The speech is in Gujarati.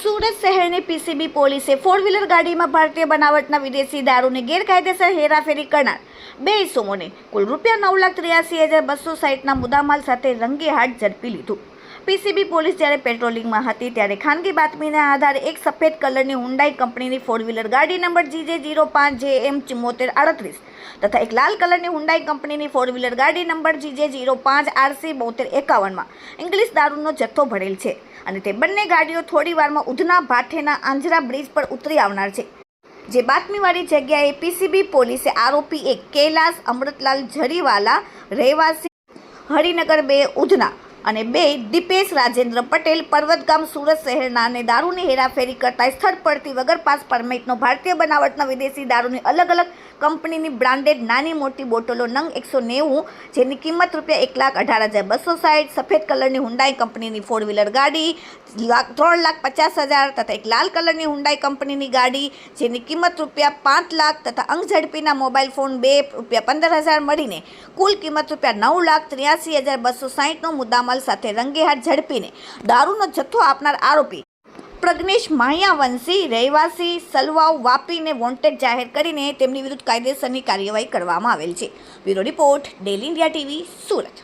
સુરત શહેરની પીસીબી પોલીસે ફોર વ્હીલર ગાડીમાં ભારતીય બનાવટના વિદેશી દારૂની ગેરકાયદેસર હેરાફેરી કરનાર બે ઇસમોને કુલ રૂપિયા નવ લાખ ત્ર્યાસી હજાર બસો સાઠના મુદ્દામાલ સાથે રંગે હાથ ઝડપી લીધું. પીસીબી પોલીસ જ્યારે પેટ્રોલિંગમાં હતી ત્યારે ખાનગી બાતમીના આધારે એક સફેદ કલરની હુન્ડાઈ કંપનીની ફોર વ્હીલર ગાડી નંબર જીજે જીરો પાંચ જે એમ ચુમ્મોતેર આડત્રીસ તથા એક લાલ કલરની હુન્ડાઈ કંપનીની ફોર વ્હીલર ગાડી નંબર જીજે જીરો પાંચ આરસી બોતેર એકાવનમાં ઇંગ્લિશ દારૂનો જથ્થો ભરેલ છે અને તે બંને ગાડીઓ થોડી વારમાં ઉધના ભાઠેના આંજરા બ્રિજ પર ઉતરી આવનાર છે. જે બાતમીવાળી જગ્યાએ પીસીબી પોલીસે આરોપી એક કૈલાસ અમૃતલાલ જરીવાલા રહેવાસી હરિનગર બે ઉધના અને બે, દીપેશ રાજેન્દ્ર પટેલ પર્વતગામ સુરત શહેરના અને દારૂની હેરાફેરી કરતા સ્થળ પરથી વગર પાસ પરમિટનો ભારતીય બનાવટના વિદેશી દારૂની અલગ અલગ કંપનીની બ્રાન્ડેડ નાની મોટી બોટલો નંગ એકસો નેવું, જેની કિંમત રૂપિયા એક લાખ અઢાર હજાર બસો સાઠ, સફેદ કલરની હુંડાઈ કંપનીની ફોર વ્હીલર ગાડી ત્રણ લાખ પચાસ હજાર તથા એક લાલ કલરની હુંડાઈ કંપનીની ગાડી, જેની કિંમત રૂપિયા પાંચ લાખ તથા અંગ ઝડપીના મોબાઈલ ફોન બે રૂપિયા પંદર હજાર મળીને કુલ કિંમત રૂપિયા નવ લાખ ત્ર્યાસી હજાર બસો સાહીઠનો મુદ્દામાલ સાથે રંગેહાથ ઝડપીને દારૂનો જથ્થો આપનાર આરોપી પ્રજ્ઞેશ માહિયાવંશી રહેવાસી, સલવાવ વાપીને વોન્ટેડ જાહેર કરીને તેમની વિરુદ્ધ કાયદેસરની કાર્યવાહી કરવામાં આવેલ છે. Bureau report daily India TV, Surat.